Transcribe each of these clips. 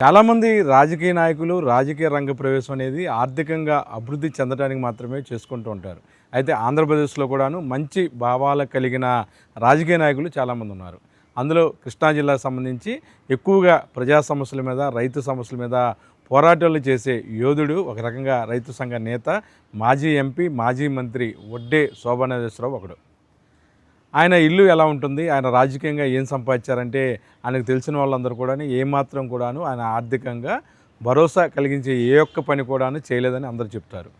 చాలామంది రాజకీయ నాయకులు రాజకీయ రంగ ప్రవేశం అనేది ఆర్థికంగా అభివృద్ధి చెందడానికి మాత్రమే చేసుకుంటూ ఉంటారు. అయితే ఆంధ్రప్రదేశ్లో కూడాను మంచి భావాలు కలిగిన రాజకీయ నాయకులు చాలామంది ఉన్నారు. అందులో కృష్ణా జిల్లాకు సంబంధించి ఎక్కువగా ప్రజా సమస్యల మీద రైతు సమస్యల మీద పోరాటాలు చేసే యోధుడు ఒక రకంగా రైతు సంఘ నేత మాజీ ఎంపీ మాజీ మంత్రి వడ్డే శోభానాథేశ్వరరావు ఒకడు. ఆయన ఇల్లు ఎలా ఉంటుంది? ఆయన రాజకీయంగా ఏం సంపాదించారంటే ఆయనకు తెలిసిన వాళ్ళందరూ కూడా ఏమాత్రం కూడాను ఆయన ఆర్థికంగా భరోసా కలిగించే ఏ ఒక్క పని కూడాను చేయలేదని అందరూ చెప్తారు.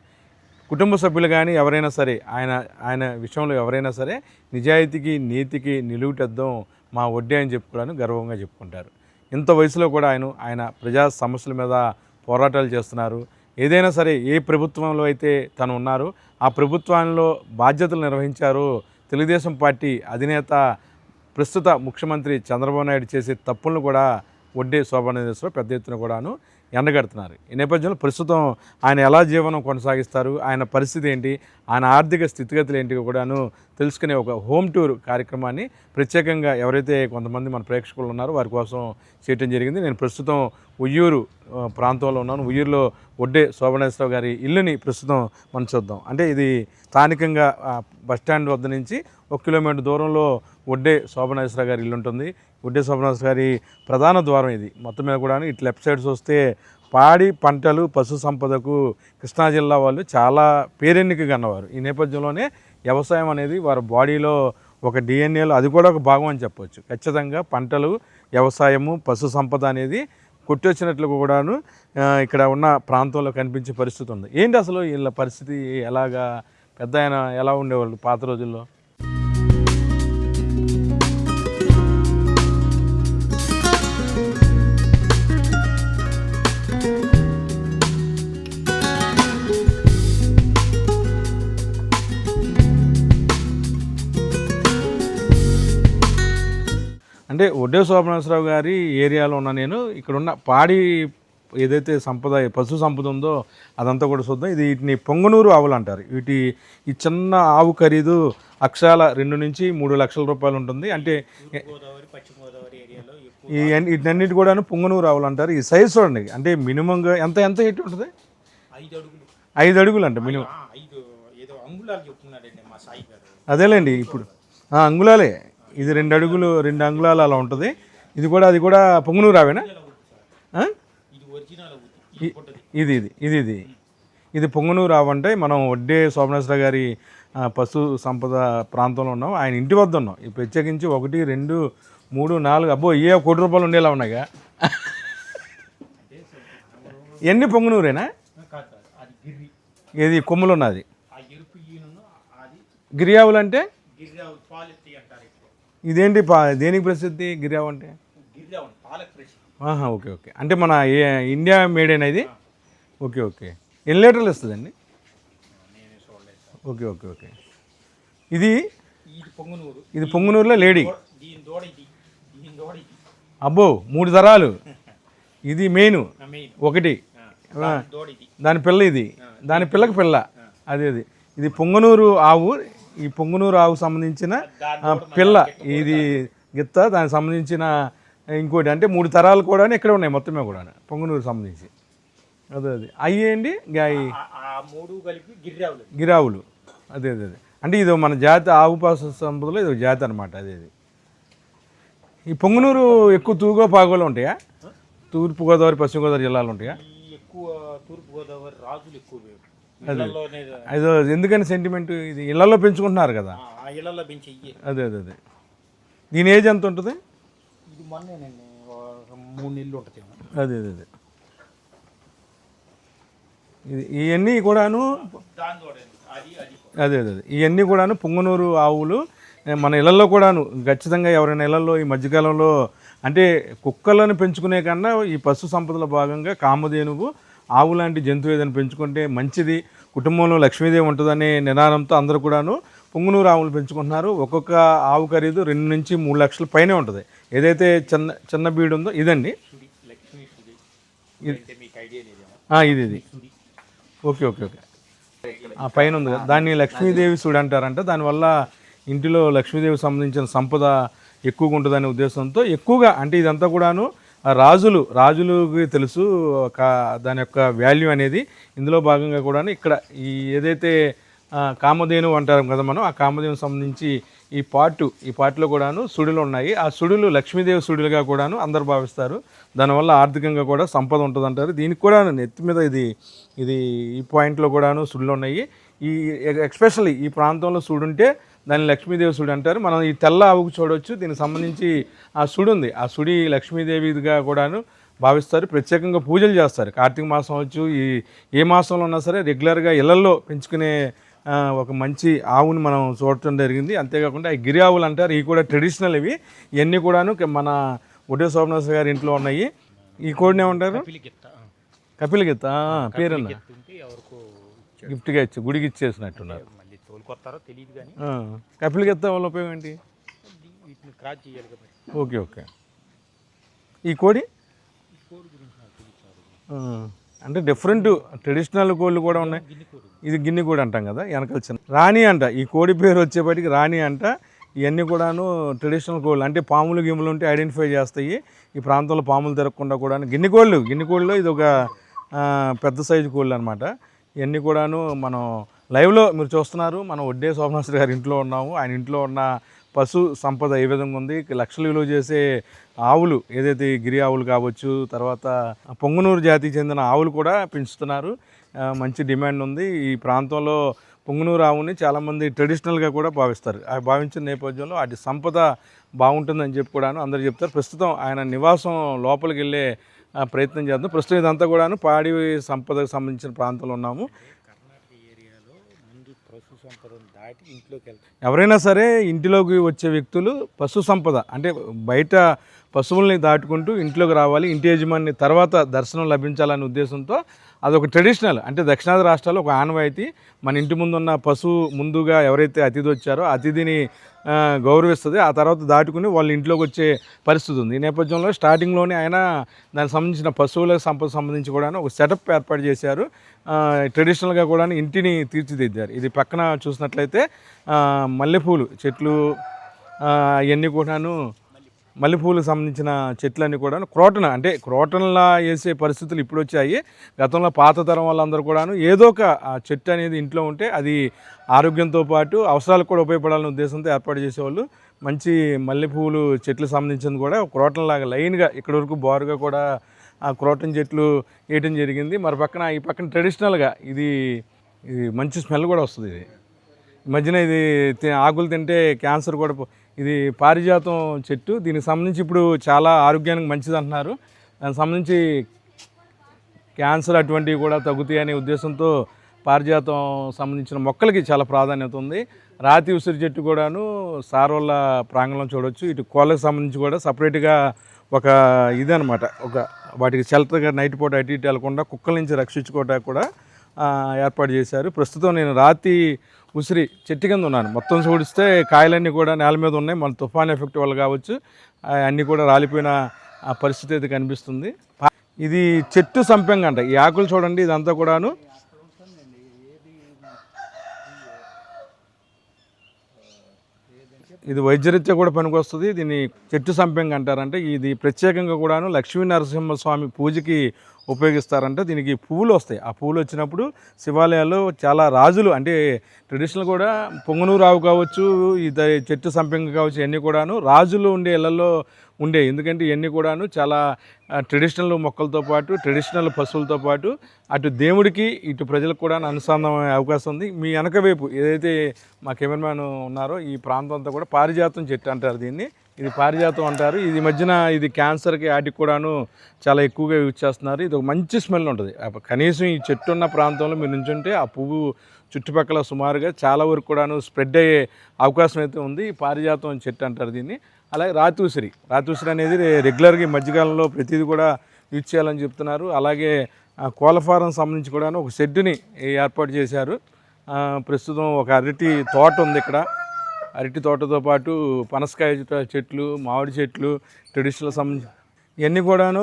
కుటుంబ సభ్యులు కానీ ఎవరైనా సరే ఆయన ఆయన విషయంలో ఎవరైనా సరే నిజాయితీకి నీతికి నిలువుటద్దాం మా వడ్డీ అని చెప్పుకోవడానికి గర్వంగా చెప్పుకుంటారు. ఇంత వయసులో కూడా ఆయన ఆయన ప్రజా సమస్యల మీద పోరాటాలు చేస్తున్నారు. ఏదైనా సరే ఏ ప్రభుత్వంలో అయితే తను ఉన్నారో ఆ ప్రభుత్వంలో బాధ్యతలు నిర్వహించారో తెలుగుదేశం పార్టీ అధినేత ప్రస్తుత ముఖ్యమంత్రి చంద్రబాబు నాయుడు చేసే తప్పులను కూడా వడ్డే శోభానందేశ్వరరావు పెద్ద ఎత్తున కూడాను ఎండగడుతున్నారు. ఈ నేపథ్యంలో ప్రస్తుతం ఆయన ఎలా జీవనం కొనసాగిస్తారు? ఆయన పరిస్థితి ఏంటి? ఆయన ఆర్థిక స్థితిగతులు ఏంటి కూడాను తెలుసుకునే ఒక హోమ్ టూర్ కార్యక్రమాన్ని ప్రత్యేకంగా ఎవరైతే కొంతమంది మన ప్రేక్షకులు ఉన్నారో వారి కోసం చేయటం జరిగింది. నేను ప్రస్తుతం ఉయ్యూరు ప్రాంతంలో ఉన్నాను. ఉయ్యూరులో ఒడ్డే శోభనేశ్వరరావు గారి ఇల్లుని ప్రస్తుతం మనం చూద్దాం. అంటే ఇది స్థానికంగా బస్టాండ్ బస్ స్టాండ్ వద్ద నుంచి ఒక కిలోమీటర్ దూరంలో వడ్డే శోభనాశ్వర గారి ఇల్లు ఉంటుంది. ఒడ్డే శోభనాశ్వర గారి ప్రధాన ద్వారం ఇది. మొత్తం మీద కూడా ఇటు లెఫ్ట్ సైడ్స్ వస్తే పాడి పంటలు పశు సంపదకు కృష్ణా జిల్లా వాళ్ళు చాలా పేరెన్నిక కన్నవారు ఈ నేపథ్యంలోనే వ్యవసాయం అనేది వారి బాడీలో ఒక డిఎన్ఏలో అది కూడా ఒక భాగం అని చెప్పొచ్చు. ఖచ్చితంగా పంటలు వ్యవసాయము పశు సంపద అనేది కొట్టొచ్చినట్లు కూడాను ఇక్కడ ఉన్న ప్రాంతంలో కనిపించే పరిస్థితి ఉంది. ఏంటి అసలు వీళ్ళ పరిస్థితి? ఎలాగా? పెద్ద ఆయన ఎలా ఉండేవాళ్ళు పాత రోజుల్లో? అంటే ఒడ్డే శోభనేశ్వరరావు గారి ఏరియాలో ఉన్న నేను ఇక్కడ ఉన్న పాడి ఏదైతే సంపద పశు సంపద ఉందో అదంతా కూడా చూద్దాం. ఇది వీటిని పొంగనూరు ఆవులు అంటారు. వీటి ఈ చిన్న ఆవు ఖరీదు అక్షరాల రెండు నుంచి మూడు లక్షల రూపాయలు ఉంటుంది. అంటే ఈ వీటన్నిటి కూడాను పొంగనూరు ఆవులు అంటారు. ఈ సైజ్ చూడండి. అంటే మినిమంగా ఎంత ఎంత హైట్ ఉంటుంది? ఐదు అడుగులు అంట మినిమం. అదేలేండి ఇప్పుడు అంగుళాలే. ఇది రెండు అడుగులు రెండు అంగుళాలు అలా ఉంటుంది. ఇది కూడా అది కూడా పొంగనూరు ఆవేనా? ఇది ఇది ఇది ఇది ఇది ఇది. ఇది పొంగనూరు ఆవు అంటే మనం వడ్డే శోభనేశ్వర గారి పశు సంపద ప్రాంతంలో ఉన్నాం. ఆయన ఇంటి వద్ద ఉన్నాం. ఈ ప్రత్యేకించి ఒకటి రెండు మూడు నాలుగు అబ్బో ఏ కోటి రూపాయలు ఉండేలా ఉన్నాయిగా. ఎన్ని పొంగనూరేనా? ఏది కొమ్ములు ఉన్నది గిరియావులు అంటే గిర్రి ఆవు పాలెత్తి అంటారు ఇప్పుడు ఇదేంటి పా దేనికి ప్రసిద్ధి గిరియావు అంటే? ఆహా ఓకే ఓకే. అంటే మన ఏ- ఇండియా మేడేనా ఇది ఓకే ఓకే. ఎన్ని లీటర్లు సార్ ఓకే ఓకే ఓకే. ఇది? ఇది పొంగునూరు. ఇది పొంగునూరులో లేడీ. అబ్బో మూడు తరాలు. ఇది మెయిన్. ఒకటి. దాని పిల్ల ఇది. దాని పిల్లకి పిల్ల. అదే అది. ఇది పొంగనూరు ఆవు. ఈ పొంగనూరు ఆవు సంబంధించిన పిల్ల ఇది గిత్త దానికి సంబంధించిన ఇంకోటి అంటే మూడు తరాలు కూడా ఇక్కడ ఉన్నాయి మొత్తమే కూడా పొంగనూరు సంబంధించి. అదే అది. అయ్యేండి గాయ గిరావులు. అదే అదే అదే. అంటే ఇది మన జాతి ఆవు పాస సంపదలో ఇది జాతి అనమాట అదే అది. ఈ పొంగునూరు ఎక్కువ తూగో పాగోలో ఉంటాయా? తూర్పు గోదావరి పశ్చిమ గోదావరి జిల్లాలో ఉంటాయా? ఎక్కువ తూర్పు గోదావరి రాజులు ఎక్కువ అదో. ఎందుకని సెంటిమెంట్ ఇది? ఇళ్ళలో పెంచుకుంటున్నారు కదా. ఇళ్ళలో పెంచే అదే అదే అదే. దీని ఏజ్ ఎంత ఉంటుంది? ఇది మొన్నేనండి. మూడు నెలలు ఉంటుంది అదే అదే అదే. ఇది ఇవన్నీ కూడాను అది అది. ఇవన్నీ కూడాను పొంగనూరు ఆవులు మన ఇళ్ళలో కూడాను ఖచ్చితంగా ఎవరైనా ఇళ్ళలో ఈ మధ్యకాలంలో అంటే కుక్కలను పెంచుకునే కన్నా ఈ పశు సంపదలో భాగంగా కామధేనువు ఆవు లాంటి జంతువు ఏదైనా పెంచుకుంటే మంచిది. కుటుంబంలో లక్ష్మీదేవి ఉంటుందనే నినాదంతో అందరూ కూడాను పొంగునూరు ఆవులు పెంచుకుంటున్నారు. ఒక్కొక్క ఆవు ఖరీదు రెండు నుంచి మూడు లక్షల పైనే ఉంటుంది. ఏదైతే చిన్న చిన్న బీడు ఉందో ఇదండి. ఇది ఇది. Okay okay okay. ఆ పైన ఉంది కదా. దాన్ని లక్ష్మీదేవి సుడి అంటారంట. దానివల్ల ఇంటిలో లక్ష్మీదేవి సంబంధించిన సంపద ఎక్కువగా ఉంటుందనే ఉద్దేశంతో ఎక్కువగా అంటే ఇదంతా కూడాను రాజులు రాజులకి తెలుసు ఒక దాని యొక్క వాల్యూ అనేది. ఇందులో భాగంగా కూడా ఇక్కడ ఈ ఏదైతే కామధేను అంటారు కదా మనం ఆ కామధేను సంబంధించి ఈ పాటు ఈ పాటలో కూడాను సుడులు ఉన్నాయి. ఆ సుడులు లక్ష్మీదేవి సుడులుగా కూడాను అందరు భావిస్తారు. దానివల్ల ఆర్థికంగా కూడా సంపద ఉంటుంది అంటారు దీనికి కూడా నెత్తి మీద ఇది ఇది ఈ పాయింట్లో కూడాను సుడులు ఉన్నాయి. ఈ ఎక్స్పెషల్లీ ఈ ప్రాంతంలో సుడుంటే దాన్ని లక్ష్మీదేవి సుడి అంటారు. మనం ఈ తెల్ల ఆవుకు చూడవచ్చు దీనికి సంబంధించి ఆ సుడి ఉంది. ఆ సుడి లక్ష్మీదేవిగా కూడాను భావిస్తారు. ప్రత్యేకంగా పూజలు చేస్తారు. కార్తీక మాసం వచ్చు ఈ ఏ మాసంలో ఉన్నా సరే రెగ్యులర్గా ఇళ్ళలో పెంచుకునే ఒక మంచి ఆవుని మనం చూడటం జరిగింది. అంతేకాకుండా ఈ గిరి ఆవులు అంటారు. ఇవి కూడా ట్రెడిషనల్ ఇవి. ఇవన్నీ కూడాను మన ఒడే శోభనాథ్ గారి ఇంట్లో ఉన్నాయి. ఈ కోడిని ఏమంటారు? కపిల గీత పేరున్న. గిఫ్ట్గా ఇచ్చి గుడికి ఇచ్చేసినట్టున్నారు. తోలుకొస్తారో తెలియదు కానీ ఆ, కపిల గీత వల్ల ఉపయోగం ఏంటి? వీటిని క్రాస్ చేయాలి కాబట్టి. Okay okay. ఈ కోడి? కోడి గురించి అంటే డిఫరెంట్ ట్రెడిషనల్ కోళ్ళు కూడా ఉన్నాయి. ఇది గిన్నె కోడి అంటాం కదా వెనకాల చిన్న రాణి అంట. ఈ కోడి పేరు వచ్చేప్పటికి రాణి అంట. ఇవన్నీ కూడాను ట్రెడిషనల్ కోళ్ళు. అంటే పాములు గిమ్ములు ఉంటే ఐడెంటిఫై చేస్తాయి. ఈ ప్రాంతంలో పాములు తిరగకుండా కూడా గిన్నె కోళ్ళు గిన్నె కోళ్ళలో ఇది ఒక పెద్ద సైజు కోళ్ళు అనమాట ఇవన్నీ కూడాను మనం లైవ్లో మీరు చూస్తున్నారు మనం వడ్డే శోభనాశ్వరి గారి ఇంట్లో ఉన్నాము. ఆయన ఇంట్లో ఉన్న పశు సంపద ఏ విధంగా ఉంది? లక్షలు విలువ చేసే ఆవులు ఏదైతే గిరి ఆవులు కావచ్చు తర్వాత పొంగునూరు జాతికి చెందిన ఆవులు కూడా పెంచుతున్నారు. మంచి డిమాండ్ ఉంది. ఈ ప్రాంతంలో పొంగునూరు ఆవుని చాలామంది ట్రెడిషనల్గా కూడా భావిస్తారు. ఆ భావించిన నేపథ్యంలో వాటి సంపద బాగుంటుందని చెప్పి కూడాను అందరు చెప్తారు. ప్రస్తుతం ఆయన నివాసం లోపలికి వెళ్ళే ప్రయత్నం చేద్దాం. ప్రస్తుతం ఇదంతా కూడాను పాడి సంపదకు సంబంధించిన ప్రాంతంలో ఉన్నాము. దాటి ఇంట్లోకి ఎవరైనా సరే ఇంటిలోకి వచ్చే వ్యక్తులు పశు సంపద అంటే బయట పశువుల్ని దాటుకుంటూ ఇంట్లోకి రావాలి ఇంటి యజమాని తర్వాత దర్శనం లభించాలనే ఉద్దేశంతో అదొక ట్రెడిషనల్ అంటే దక్షిణాది రాష్ట్రాల్లో ఒక ఆనవాయితీ. మన ఇంటి ముందున్న పశువు ముందుగా ఎవరైతే అతిథి వచ్చారో అతిథిని గౌరవిస్తుంది. ఆ తర్వాత దాటుకుని వాళ్ళ ఇంట్లోకి వచ్చే పరిస్థితి ఉంది. ఈ నేపథ్యంలో స్టార్టింగ్లోనే ఆయన దానికి సంబంధించిన పశువుల సంపద సంబంధించి కూడా ఒక సెటప్ ఏర్పాటు చేశారు. ట్రెడిషనల్గా కూడా ఇంటిని తీర్చిదిద్దారు. ఇది పక్కన చూసినట్లయితే మల్లెపూలు చెట్లు ఇవన్నీ కూడాను మల్లెపూలకు సంబంధించిన చెట్లన్నీ కూడా క్రోటన అంటే క్రోటన్లా వేసే పరిస్థితులు ఇప్పుడు వచ్చాయి. గతంలో పాత తరం వాళ్ళందరూ కూడాను ఏదో ఒక చెట్టు అనేది ఇంట్లో ఉంటే అది ఆరోగ్యంతో పాటు అవసరాలకు కూడా ఉపయోగపడాలనే ఉద్దేశంతో ఏర్పాటు చేసేవాళ్ళు. మంచి మల్లెపూలు చెట్లకు సంబంధించింది కూడా క్రోటన్లాగా లైన్గా ఇక్కడ వరకు బారుగా కూడా ఆ క్రోటన్ చెట్లు వేయటం జరిగింది. మరి పక్కన ఈ పక్కన ట్రెడిషనల్గా ఇది ఇది మంచి స్మెల్ కూడా వస్తుంది ఇది. ఈ మధ్యన ఇది ఆకులు తింటే క్యాన్సర్ కూడా ఇది పారిజాతం చెట్టు. దీనికి సంబంధించి ఇప్పుడు చాలా ఆరోగ్యానికి మంచిది అంటున్నారు. దానికి సంబంధించి క్యాన్సర్ అటువంటివి కూడా తగ్గుతాయి అనే ఉద్దేశంతో పారిజాతం సంబంధించిన మొక్కలకి చాలా ప్రాధాన్యత ఉంది. రాతి ఉసిరి చెట్టు కూడాను సారోళ్ళ ప్రాంగణంలో చూడొచ్చు. ఇటు కోళ్ళకి సంబంధించి కూడా సపరేట్గా ఒక ఇది అనమాట ఒక వాటికి షెల్టర్గా నైట్ పూట అటు ఇటు వెళ్ళకుండా కుక్కల నుంచి రక్షించుకోవడానికి కూడా ఏర్పాటు చేశారు. ప్రస్తుతం నేను రాతి ఉసిరి చెట్టు కింద ఉన్నాను. మొత్తం చూడిస్తే కాయలన్నీ కూడా నేల మీద ఉన్నాయి. మన తుఫాన్ ఎఫెక్ట్ వల్ల కావచ్చు. అన్నీ కూడా రాలిపోయిన ఆ పరిస్థితి అయితే కనిపిస్తుంది. ఇది చెట్టు సంపెంగ అంట. ఈ ఆకులు చూడండి ఇదంతా కూడాను. ఇది వైద్యరీత్యా కూడా పనికొస్తుంది. దీన్ని చెట్టు సంపెంగ అంటారంటే. ఇది ప్రత్యేకంగా కూడాను లక్ష్మీ నరసింహస్వామి పూజకి ఉపయోగిస్తారంటే దీనికి పువ్వులు వస్తాయి. ఆ పువ్వులు వచ్చినప్పుడు శివాలయాల్లో చాలా రాజులు అంటే ట్రెడిషనల్ కూడా పొంగనూరు కావచ్చు ఇది చెట్టు సంపెంగ కావచ్చు ఇవన్నీ కూడాను రాజులు ఉండే ఇళ్ళలో ఉండే. ఎందుకంటే ఇవన్నీ కూడాను చాలా ట్రెడిషనల్ మొక్కలతో పాటు ట్రెడిషనల్ పశువులతో పాటు అటు దేవుడికి ఇటు ప్రజలకు కూడా అనుసంధానం అయ్యే అవకాశం ఉంది. మీ వెనక వైపు ఏదైతే మా కెమెరామ్యాన్ ఉన్నారో ఈ ప్రాంతం అంతా కూడా పారిజాతం చెట్టు అంటారు దీన్ని. ఇది పారిజాతం అంటారు. ఇది మధ్యన ఇది క్యాన్సర్కి వాటికి కూడాను చాలా ఎక్కువగా యూజ్ చేస్తున్నారు. ఇది ఒక మంచి స్మెల్ ఉంటుంది. కనీసం ఈ చెట్టు ఉన్న ప్రాంతంలో మీరు నుంచుంటే ఆ పువ్వు చుట్టుపక్కల సుమారుగా చాలా వరకు కూడాను స్ప్రెడ్ అయ్యే అవకాశం అయితే ఉంది. ఈ పారిజాతం చెట్టు అంటారు దీన్ని. అలాగే రాతూసిరి రాతూసిరి అనేది రెగ్యులర్గా ఈ మధ్యకాలంలో ప్రతిదీ కూడా యూజ్ చేయాలని చెప్తున్నారు. అలాగే కోళ్ళ ఫారం సంబంధించి కూడాను ఒక షెడ్డుని ఏర్పాటు చేశారు. ప్రస్తుతం ఒక అరటి తోట ఉంది ఇక్కడ. అరటి తోటతో పాటు పనసకాయ చెట్లు మామిడి చెట్లు ట్రెడిషనల్ సంబంధించి ఇవన్నీ కూడాను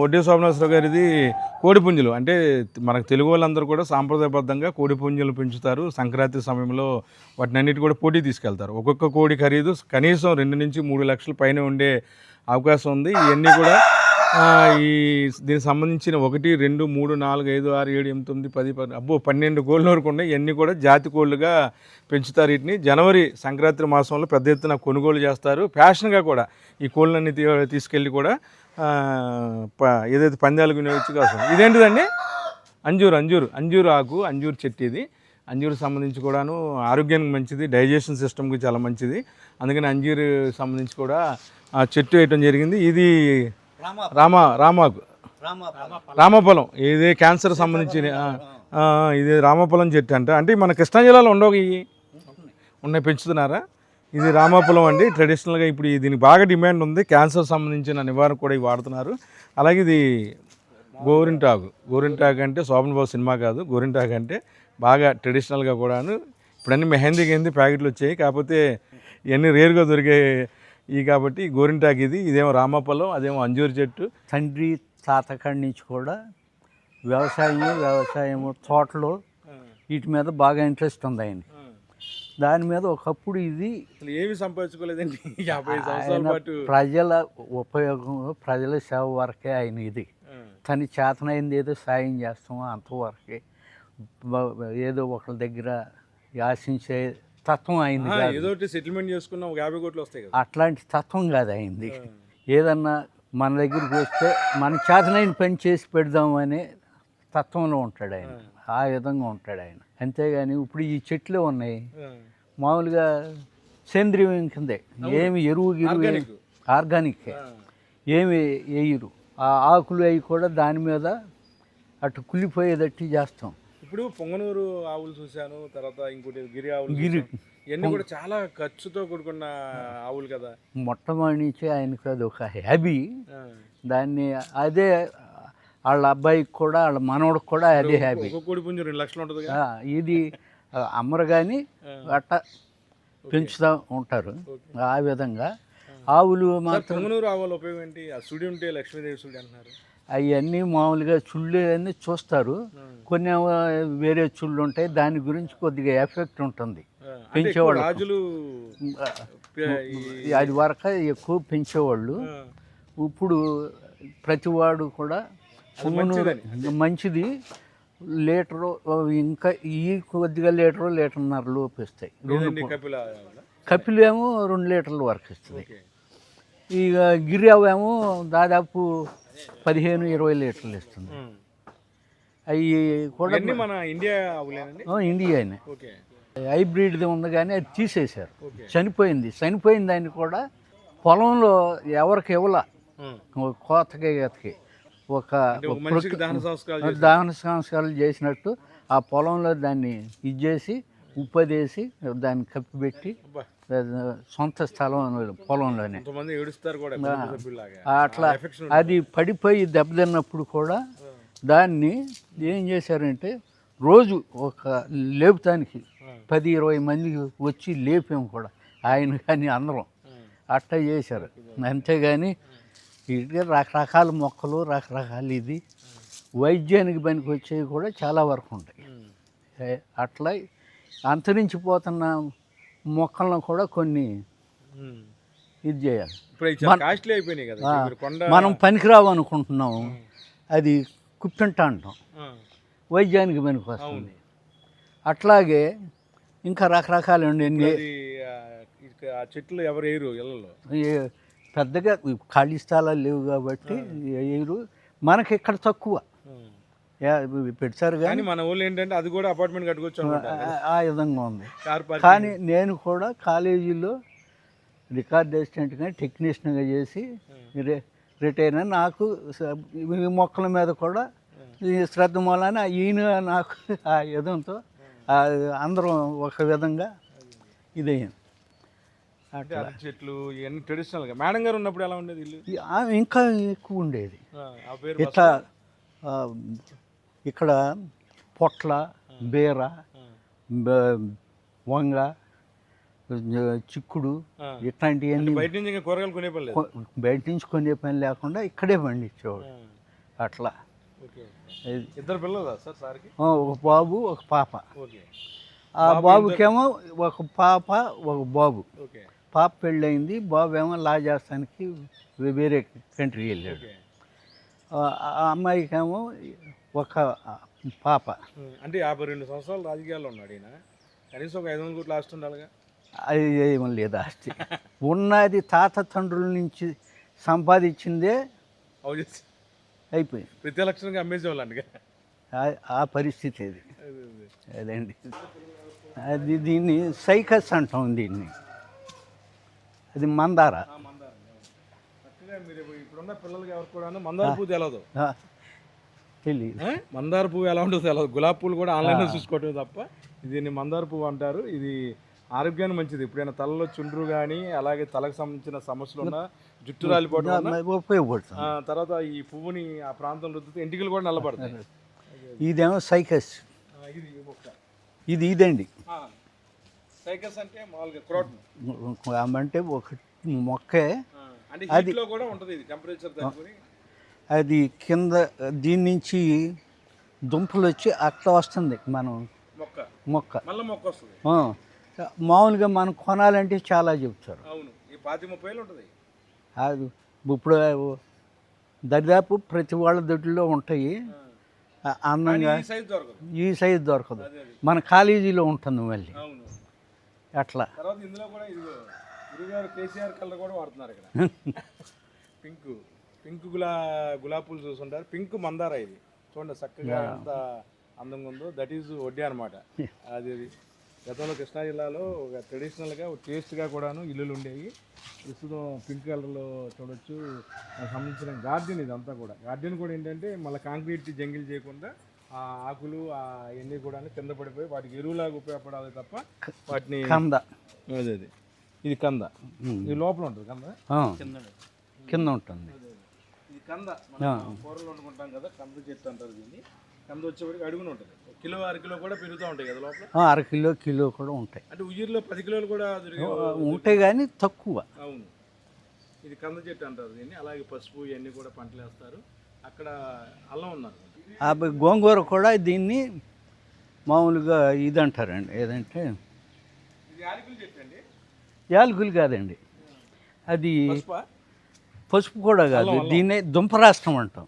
వడ్డీ శోభనేశ్వర గారిది కోడిపుంజులు అంటే మనకు తెలుగు వాళ్ళందరూ కూడా సాంప్రదాయబద్ధంగా కోడిపుంజులు పెంచుతారు. సంక్రాంతి సమయంలో వాటిని అన్నిటి కూడా పోటీ తీసుకెళ్తారు. ఒక్కొక్క కోడి ఖరీదు కనీసం రెండు నుంచి మూడు లక్షల పైన ఉండే అవకాశం ఉంది. ఇవన్నీ కూడా ఈ దీనికి సంబంధించిన ఒకటి రెండు మూడు నాలుగు ఐదు ఆరు ఏడు ఎనిమిది తొమ్మిది పది పది అబ్బో పన్నెండు కోళ్ళ వరకు ఉన్నాయి. ఇవన్నీ కూడా జాతి కోళ్ళుగా పెంచుతారు వీటిని. జనవరి సంక్రాంతి మాసంలో పెద్ద ఎత్తున కొనుగోలు చేస్తారు. ఫ్యాషన్గా కూడా ఈ కోళ్ళన్నీ తీ- తీసుకెళ్ళి కూడా ప- ఏదైతే పందాలకు వినియోగించి కాదు ఇదేంటిదండి? అంజూరు అంజూరు. అంజూరు ఆకు అంజూరు చెట్టు ఇది. అంజూరు సంబంధించి కూడాను ఆరోగ్యానికి మంచిది డైజెషన్ సిస్టమ్కి చాలా మంచిది. అందుకని అంజూరు సంబంధించి కూడా ఆ చెట్టు వేయటం జరిగింది. ఇది రామ రామాకు. రామఫలం. ఇది క్యాన్సర్ సంబంధించిన ఇది రామఫలం చెట్టు అంట. అంటే మన కృష్ణా జిల్లాలో ఉండవు ఇవి. ఉన్నాయి పెంచుతున్నారా? ఇది రామఫలం అండి. ట్రెడిషనల్గా ఇప్పుడు దీనికి బాగా డిమాండ్ ఉంది. క్యాన్సర్ సంబంధించిన నివారణ కూడా ఇవి వాడుతున్నారు. అలాగే ఇది గోరింటాకు. గోరింటాకు అంటే శోభన్ బాబు సినిమా కాదు. గోరింటాకు అంటే బాగా ట్రెడిషనల్గా కూడాను. ఇప్పుడన్నీ మెహందీ గింది ప్యాకెట్లు వచ్చాయి? కాకపోతే ఇవన్నీ రేరుగా దొరికే ఈ కాబట్టి గోరింటాకు ఇది ఇదేమో రామఫలం అదేమో అంజూరు చెట్టు. తండ్రి తాతకాడి నుంచి కూడా వ్యవసాయము వ్యవసాయము తోటలు వీటి మీద బాగా ఇంట్రెస్ట్ ఉంది ఆయన దాని మీద ఒకప్పుడు ఇది ఏమి సంపాదించుకోలేదండి. యాభై సంవత్సరాల పాటు. ప్రజల ఉపయోగం ప్రజల సేవ వరకే ఆయన ఇది. తన చేతనైంది ఏదో సాయం చేస్తామో అంతవరకే ఏదో ఒకళ్ళ దగ్గర ఆశించే తత్వం అయింది ఏదో సెటిల్మెంట్ చేసుకున్న ఒక యాభై కోట్లు వస్తాయి కదా. అట్లాంటి తత్వం కాదు అయింది. ఏదన్నా మన దగ్గరికి వస్తే మన చేతనైన పని చేసి పెడదాం అనే తత్వంలో ఉంటాడు ఆయన. ఆ. విధంగా ఉంటాడు ఆయన. అంతేగాని ఇప్పుడు ఈ చెట్లు ఉన్నాయి. మామూలుగా సేంద్రియం కిందే. ఏమి ఎరువు గిరువు. ఆర్గానిక్. ఏమి వేయరు. ఆ ఆకులు అవి కూడా దాని మీద అటు కుళ్ళిపోయేటట్టు చేస్తాం. ఇప్పుడు పొంగనూరు ఆవులు చూశాను తర్వాత ఇంకోటి గిరి ఆవులు గిరి. ఇవన్నీ కూడా చాలా ఖర్చుతో కూడుకున్న ఆవులు కదా. మొట్టమొదటి నుంచి ఆయనకు అది ఒక హ్యాబీ. దాన్ని అదే వాళ్ళ అబ్బాయికి కూడా వాళ్ళ మనవడికి కూడా అదే హ్యాబీ కోడి పుంజు రెండు లక్షలు ఉంటుంది ఇది అమ్మరు కానీ అట్ట పెంచుతూ ఉంటారు ఆ విధంగా. ఆవులు మాత్రం పొంగనూరు ఆవుల ఉపయోగం ఏంటి? ఆ సుడి ఉంటే లక్ష్మీదేవి సుడి అంటున్నారు. అవన్నీ మామూలుగా చుళ్ళు అన్నీ చూస్తారు. కొన్ని వేరే చుళ్ళు ఉంటాయి. దాని గురించి కొద్దిగా ఎఫెక్ట్ ఉంటుంది. ఆ, అంటే ఎక్కువ పెంచేవాళ్ళకు. రాజులు ఆ, పే- ఈ- అది వరకు ఎక్కువ పెంచేవాళ్ళు. ఇప్పుడు ప్రతివాడు కూడా మంచిది. లీటరు ఇంకా ఈ కొద్దిగా లీటరు లీటర్న్నర లోపు ఇస్తాయి లేదండి కపిల ఆవుల? కపిలు ఏమో రెండు లీటర్ల వరకు ఇస్తుంది. ఇక గిరి ఏమో దాదాపు పదిహేను ఇరవై లీటర్లు ఇస్తుంది. అవి కూడా మన ఇండియా ఇండియానే హైబ్రిడ్ది ఉంది కానీ అది తీసేశారు. చనిపోయింది. చనిపోయిన దాన్ని కూడా పొలంలో ఎవరికి ఇవ్వాల. కోతకి గతకి ఒక దహన సంస్కారాలు చేసినట్టు ఆ పొలంలో దాన్ని ఇది చేసి ఉప్పదేసి దాన్ని కప్పిపెట్టి సొంత స్థలం పొలంలోనే. అట్లా అది పడిపోయి దెబ్బతిన్నప్పుడు కూడా దాన్ని ఏం చేశారంటే రోజు ఒక లేపుతానికి పది ఇరవై మంది వచ్చి లేపాము కూడా ఆయన కానీ అందరం. అట్లా చేశారు. అంతేగాని ఇటుగా రకరకాల మొక్కలు రకరకాల ఇది వైద్యానికి పనికి వచ్చేవి కూడా చాలా వరకు ఉంటాయి. అట్లా అంతరించిపోతున్న మొక్కలను కూడా కొన్ని ఇది చేయాలి. కాస్ట్లీ అయిపోయినాయి కదా. మనం పనికిరావు అనుకుంటున్నాం అది కుప్పింట అంటాం. వైద్యానికి పనికి వస్తుంది అట్లాగే ఇంకా రకరకాలు ఉండి అది ఆ, ఇక ఆ చెట్లు ఎవరు వేయరు ఇళ్ళలో పెద్దగా ఖాళీ స్థలాలు లేవు కాబట్టి వేయరు. మనకి ఇక్కడ తక్కువ. పెట్టారు కానీ మన ఊళ్ళో ఏంటంటే అది కూడా అపార్ట్మెంట్ కట్టుకోవచ్చు అనుకుంటారు ఆ- విధంగా ఉంది. కానీ నేను కూడా కాలేజీలో రికార్డ్ అసిస్టెంట్గా టెక్నీషియన్గా చేసి రి రిటైర్ అయినా నాకు ఈ మొక్కల మీద కూడా ఈ శ్రద్ధ మూలాన ఈయన నాకు ఆ విధంతో ఆ అందరం ఒక విధంగా ఇదయ్యాం అంటే అరటి చెట్లు ఇవన్నీ ట్రెడిషనల్గా. మేడం గారు ఉన్నప్పుడు ఎలా ఉండేది ఇల్లు? ఇంకా ఎక్కువ ఉండేది. ఇట్లా ఇక్కడ పొట్ల బీర వంగ చిక్కుడు. ఇట్లాంటివన్నీ బయట నుంచి కూరగాయలు కొనే పని బయట నుంచి కొనే పని లేకుండా ఇక్కడే పండించేవాడు. అట్లా. ఇద్దరు పిల్లలు సార్ సార్కి? ఆ, ఒక బాబు ఒక పాప. ఆ బాబుకేమో ఒక పాప ఒక బాబు. పాప పెళ్ళయింది బాబు ఏమో లా చేస్తానికి వే- వేరే కంట్రీ వెళ్ళాడు. ఆ అమ్మాయికేమో ఒక పాప. అంటే యాభై రెండు సంవత్సరాలు రాజకీయాల్లో ఉన్నాడు ఈయన. కనీసం ఒక ఐదు వందల కోట్లు లాస్ట్ ఉండాలిగా. అది ఏం లేదు ఆస్తి. ఉన్నది తాత తండ్రుల నుంచి సంపాదించిందే అయిపోయింది. ప్రతి ఎలక్షన్గా అమ్మేసేవాళ్ళు అందుకే ఆ- పరిస్థితి అది. అదండి అది. దీన్ని సైకస్ అంటాం దీన్ని. అది మందార. మీరు ఇప్పుడున్న పిల్లలకి ఎవరికి కూడా మందార ఆ, తెలియదు? మందార పువ్వు ఎలా ఉంటుందో తెలియదు గులాబీ పువ్వులు కూడా ఆన్లైన్లో చూసుకోవటమే తప్ప దీన్ని మందార పువ్వు అంటారు. ఇది ఆరోగ్యానికి మంచిది. ఇప్పుడైనా తలలో చుండ్రు కానీ అలాగే తలకు సంబంధించిన సమస్యలు ఉన్నా జుట్టు రాలిపోవడం ఉపయోగపడుతుంది. తర్వాత ఈ పువ్వుని ఆ ప్రాంతంలో రుద్దితే ఎంటికలు కూడా నల్లబడతాయి. ఇదేమో సైకస్. ఇది ఇదండి. సైకస్ అంటే మామూలుగా అంటే ఒక మొక్కే. హీట్లో కూడా ఉంటుంది ఇది టెంపరేచర్ అది కింద దీని నుంచి దుంపలు వచ్చి అట్లా వస్తుంది మనం. మొక్క. మొక్క. మళ్ళీ మొక్క వస్తుంది. ఆ, మామూలుగా మనం కొనాలంటే చాలా చెప్తారు. అది ఇప్పుడు దరిదాపు ప్రతి వాళ్ళ దొడ్లో ఉంటాయి. అందంగా ఈ సైజ్ దొరకదు. ఈ సైజు దొరకదు. అదే అది. మన కాలేజీలో ఉంటుంది మళ్ళీ. అట్లా. ఇందులో కూడా ఇది గురుగారు కేసీఆర్ కలర్ కూడా వాడుతున్నారు ఇక్కడ. పింక్. పింక్ గులా గులాబీ పూలు చూస్తుంటారు. పింక్ మందార ఇది. చూడండి చక్కగా ఎంత అందంగా ఉందో. దట్ ఈజ్ వడ్డీ అనమాట అది అది. గతంలో కృష్ణా జిల్లాలో ఒక ట్రెడిషనల్గా ఒక టేస్ట్గా కూడాను ఇల్లులు ఉండేవి. ప్రస్తుతం పింక్ కలర్లో చూడొచ్చు. సంబంధించిన గార్డెన్ ఇదంతా కూడా. గార్డెన్ కూడా ఏంటంటే మళ్ళీ కాంక్రీట్ జంగిల్ చేయకుండా ఆ ఆకులు ఆ ఎన్ని కూడా కింద పడిపోయి వాటికి ఎరువులాగా ఉపయోగపడాలి తప్ప వాటిని కంద. అదే అదే. ఇది కంద. ఇది లోపల ఉంటుంది కంద? కింద ఉంటుంది. ఇది కంద కూరలు వండుకుంటాం కదా కంద చెట్టు అంటారు దీన్ని. కంద వచ్చేప్పటికి అడుగున ఉంటుంది. కిలో అర కిలో కూడా పెరుగుతూ ఉంటాయి కదా లోపల? అర కిలో కిలో కూడా ఉంటాయి. అంటే ఉయ్యూరులో పది కిలోలు కూడా ఉంటాయి కానీ తక్కువ. అవును. ఇది కంద చెట్టు అంటారు దీన్ని. అలాగే పసుపు ఇవన్నీ కూడా పంటలు వేస్తారు. అక్కడ అల్లం బ- గోంగూర కూడా దీన్ని మామూలుగా ఇది అంటారండి ఏదంటే యాలకులు కాదండి. అది పసుపా కూడా కాదు. దీన్నే దుంపరాష్ట్రం అంటాం.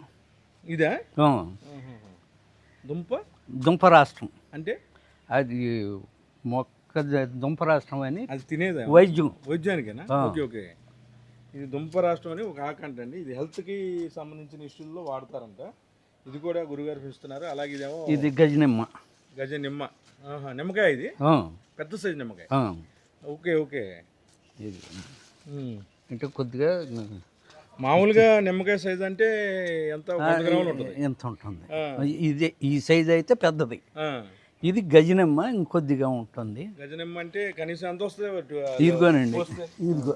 ఇదా? ఆ, దుంప? దుంపరాష్ట్రం అంటే? అది మొక్క ద- దుంపరాష్ట్రం అని అది తినేదా? వైద్యం. వైద్యానికేనా. Okay okay. ఇది దుంప రాష్ట్రం అని ఒక ఆకంట అండి ఇది హెల్త్కి సంబంధించిన ఇష్యూల్లో వాడతారంట. ఇది కూడా గురుగారు పిలుస్తున్నారు. అలాగే ఇదేమో ఇది గజనిమ్మ. గజ నిమ్మ ఆహా, నిమ్మకాయ ఇది? పెద్ద సైజు నిమ్మకాయ. Okay okay. ఇది. ఉమ్. అంటే కొద్దిగా మామూలుగా నిమ్మకాయ సైజ్ అంటే ఎంత ఎంత ఉంటుంది. ఇది ఈ సైజ్ అయితే పెద్దది. ఇది గజనిమ్మ ఇంకొద్దిగా ఉంటుంది. గజ నిమ్మ అంటే కనీసం ఎంత వస్తుంది? ఇదిగోనండి? ఇదిగో.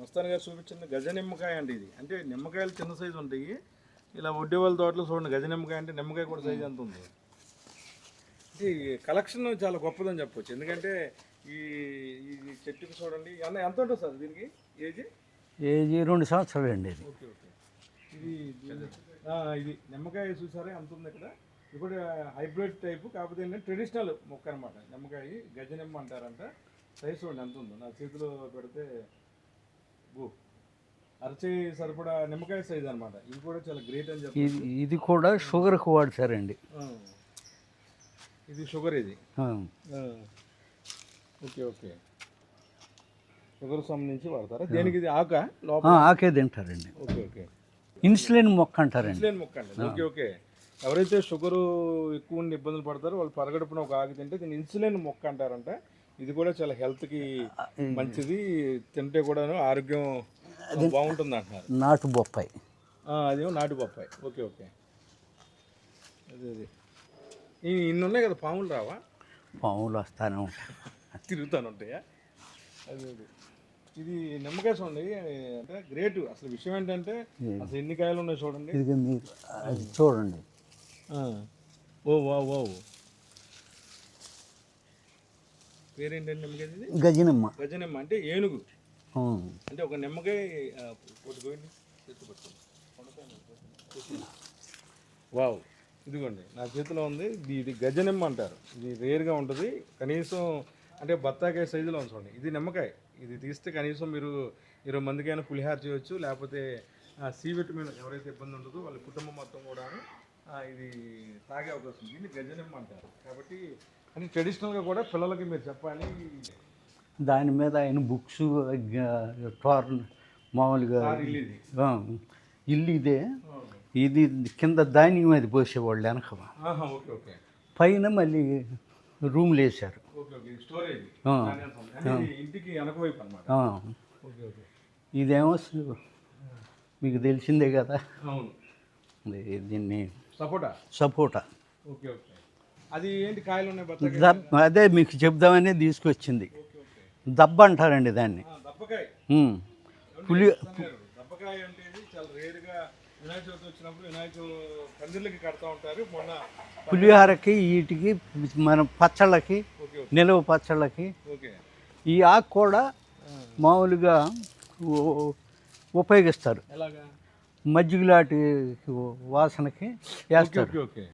మస్తాన్ గారు చూపించిన గజ నిమ్మకాయ అండి ఇది. అంటే నిమ్మకాయలు చిన్న సైజు ఉంటాయి. ఇలా వడ్డీ వాళ్ళ తోటలో చూడండి గజ నిమ్మకాయ అంటే నిమ్మకాయ కూడా సైజు ఎంత ఉంది? కలెక్షన్ చాలా గొప్పదని చెప్పొచ్చు. ఎందుకంటే ఈ ఈ చెట్టుకి చూడండి ఎంత ఉంటుంది సార్ దీనికి? ఏజ్? ఏజీ రెండు సంవత్సరాలు అండి ఇది. Okay okay. ఇది నిమ్మకాయ చూసారా? ఎంత ఉంది ఇక్కడ? ఇది కూడా హైబ్రిడ్ టైపు కాకపోతే ఏంటంటే ట్రెడిషనల్ మొక్క అనమాట నిమ్మకాయ గజ నిమ్మ అంటారంట. సైజ్ చూడండి ఎంత ఉందో. నా చేతిలో పెడితే బూ అరచే సరిపడా నిమ్మకాయ సైజ్ అనమాట ఇది కూడా చాలా గ్రేట్ అని చెప్పి ఇది కూడా షుగర్కి వాడతారండి. ఇది షుగర్ ఇది. Okay okay. షుగర్ సంబంధించి వాడతారా? దేనికి ఇది ఆక? లోపల? ఆకే తింటారండి. Okay okay. ఇన్సులిన్ మొక్క అంటారండి. ఇన్సులిన్ మొక్క అండి. Okay okay. ఎవరైతే షుగర్ ఎక్కువ ఉండి ఇబ్బందులు పడతారో వాళ్ళు పరగడుపున ఒక ఆకు తింటే దీన్ని ఇన్సులిన్ మొక్క అంటారంట. ఇది కూడా చాలా హెల్త్కి మంచిది. తింటే కూడాను ఆరోగ్యం బాగుంటుంది అంటున్నారు. నాటు బొప్పాయి. అదేమో నాటు బొప్పాయి. Okay okay. అదే అదే. ఇన్ని ఉన్నాయి కదా పాములు రావా? పాములు వస్తానే ఉంటాయి. తిరుగుతాను ఉంటాయా? అదే అదే. ఇది నిమ్మకాయ చూడండి అంటే గ్రేట్ అసలు విషయం ఏంటంటే అసలు ఎన్ని కాయలు ఉన్నాయి చూడండి. ఇది మీరు అది చూడండి. ఓ వా వా పేరేంటండి నిమ్మకాయ ఇది? గజనిమ్మ. గజనిమ్మ అంటే ఏనుగు. అంటే ఒక నిమ్మకాయ పట్టుకోండి. వావ్. ఇదిగోండి నా చేతిలో ఉంది. ఇది ఇది గజనిమ్మ అంటారు. ఇది రేర్గా ఉంటుంది. కనీసం అంటే బత్తాకాయ సైజులో ఉంది చూడండి. ఇది నిమ్మకాయ. ఇది తీస్తే కనీసం మీరు ఇరవై మందికైనా పులిహార చేయొచ్చు లేకపోతే సి విటమిన్ ఎవరైతే ఇబ్బంది ఉంటుందో వాళ్ళ కుటుంబం మొత్తం కూడా ఇది తాగే అవకాశం ఉంది. దీన్ని గజనిమ్మ అంటారు. కాబట్టి అంటే ట్రెడిషనల్గా కూడా పిల్లలకి మీరు చెప్పాలి. దాని మీద ఆయన బుక్స్ టోర్న్ మామూలుగా ఇల్లు ఇది ఇదే కింద ధాన్యం అది పోసేవాళ్ళు వెనక. ఆహా, ఓకే ఓకే. పైన మళ్ళీ రూమ్లు వేశారు ఇదేమో మీకు తెలిసిందే కదా. దీన్ని సపోటా? సపోటా. అది ఏంటి కాయలు? అదే మీకు చెప్దామని తీసుకొచ్చింది. దబ్బ అంటారండి దాన్ని. పులి అన్నారు. దప్పకాయ అంటే ఇది చాలా రేరుగా వినాయక చవితి వచ్చినప్పుడు వినాయక పందిర్లకి కడతా ఉంటారు. మొన్న పులిహోరకి వీటికి మన పచ్చళ్ళకి నిలవ పచ్చళ్ళకి ఈ ఆకు కూడా మామూలుగా ఉపయోగిస్తారు. ఎలాగా? మజ్జిగలాంటి వాసనకి వేస్తారు.